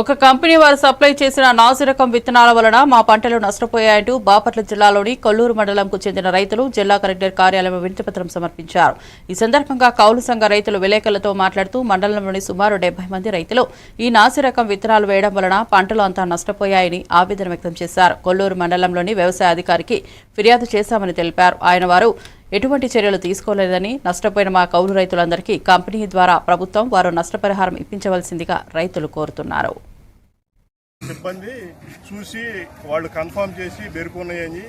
ఒక కంపెనీ వారు సప్లై చేసిన నాసిరకం విత్తనాల వలన మా పంటలు నష్టపోయాయంటూ బాపట్ల జిల్లాలోని కొల్లూరు మండలంకు చెందిన రైతులు జిల్లా కలెక్టర్ కార్యాలయం వినతిపత్రం సమర్పించారు. ఈ సందర్భంగా కౌలు సంఘ రైతులు విలేకరులతో మాట్లాడుతూ మండలంలోని సుమారు డెబ్బై మంది రైతులు ఈ నాసిరకం విత్తనాలు వేయడం వలన పంటలు అంతా నష్టపోయాయని ఆవేదన వ్యక్తం చేశారు. కొల్లూరు మండలంలోని వ్యవసాయ అధికారికి ఫిర్యాదు చేశామని తెలిపారు. ఆయన వారు ఎటువంటి చర్యలు తీసుకోలేదని నష్టపోయిన మా కౌలు రైతులందరికీ కంపెనీ ద్వారా ప్రభుత్వం వారు నష్టపరిహారం ఇప్పించవలసిందిగా రైతులు కోరుతున్నారు. సిబ్బంది చూసి వాళ్ళు కన్ఫర్మ్ చేసి బెరుకున్నాయని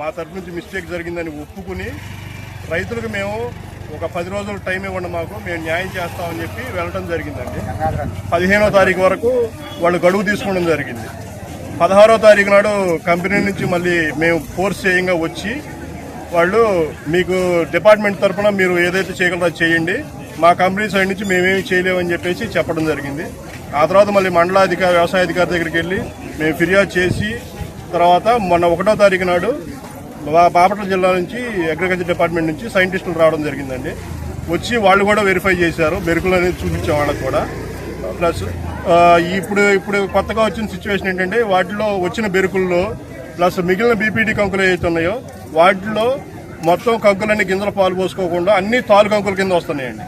మా తరఫు నుంచి మిస్టేక్ జరిగిందని ఒప్పుకుని రైతులకు మేము ఒక పది రోజులు టైం ఇవ్వండి మాకు మేము న్యాయం చేస్తామని చెప్పి వెళ్ళడం జరిగిందండి. పదిహేనో తారీఖు వరకు వాళ్ళు గడువు తీసుకోవడం జరిగింది. పదహారో తారీఖు నాడు కంపెనీ నుంచి మళ్ళీ మేము ఫోర్స్ చేయంగా వచ్చి వాళ్ళు మీకు డిపార్ట్మెంట్ తరఫున మీరు ఏదైతే చేయగలరో చేయండి. మా కంపెనీ సైడ్ నుంచి మేమేమి చేయలేమని చెప్పేసి చెప్పడం జరిగింది. ఆ తర్వాత మళ్ళీ మండలాధికారి వ్యవసాయ అధికారి దగ్గరికి వెళ్ళి మేము ఫిర్యాదు చేసి తర్వాత మొన్న ఒకటో తారీఖు నాడు బాపట్ల జిల్లా నుంచి అగ్రికల్చర్ డిపార్ట్మెంట్ నుంచి సైంటిస్టులు రావడం జరిగిందండి. వచ్చి వాళ్ళు కూడా వెరిఫై చేశారు. బెరుకులు అనేది చూపించాం వాళ్ళకి కూడా. ప్లస్ ఇప్పుడు ఇప్పుడు కొత్తగా వచ్చిన సిచ్యువేషన్ ఏంటంటే వాటిలో వచ్చిన బెరుకుల్లో ప్లస్ మిగిలిన బీపీటీ కంకులు ఏవైతే ఉన్నాయో వాటిలో మొత్తం కంకులన్నీ గింజలు పాలు పోసుకోకుండా అన్ని తాలు కంకుల కింద వస్తున్నాయండి.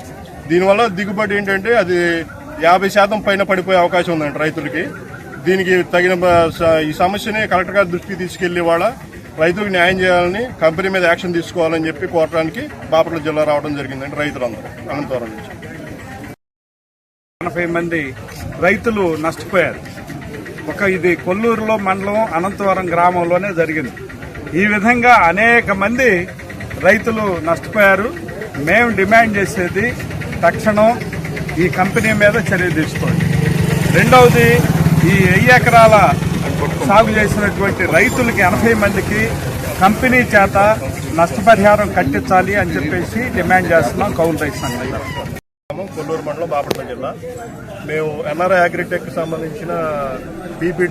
దీనివల్ల దిగుబడి ఏంటంటే అది యాభై శాతం పైన పడిపోయే అవకాశం ఉందండి రైతులకి. దీనికి తగిన స- ఈ సమస్యని కరెక్ట్గా గారి దృష్టికి తీసుకెళ్ళి వాళ్ళ రైతులకు న్యాయం చేయాలని కంపెనీ మీద యాక్షన్ తీసుకోవాలని చెప్పి కోరటానికి బాపట్ల జిల్లా రావడం జరిగిందండి రైతులందరూ అనంతవరం నుంచి. ఎనభై మంది రైతులు నష్టపోయారు. ఒక ఇది కొల్లూరులో మండలం అనంతవరం గ్రామంలోనే జరిగింది. ఈ విధంగా అనేక మంది రైతులు నష్టపోయారు. మేము డిమాండ్ చేసేది తక్షణం ఈ కంపెనీ మీద చర్య తీసుకోండి. రెండవది ఈ వెయ్యి ఎకరాల సాగు చేసినటువంటి రైతులకి ఎనభై మందికి కంపెనీ చేత నష్టపరిహారం కట్టించాలి అని చెప్పేసి డిమాండ్ చేస్తున్నాం కౌలు రైతు సంఘం కొల్లూరు మండలం బాపట్ల జిల్లా. మేము ఎన్ఆర్ఐ అగ్రిటెక్ సంబంధించిన బీపీటీ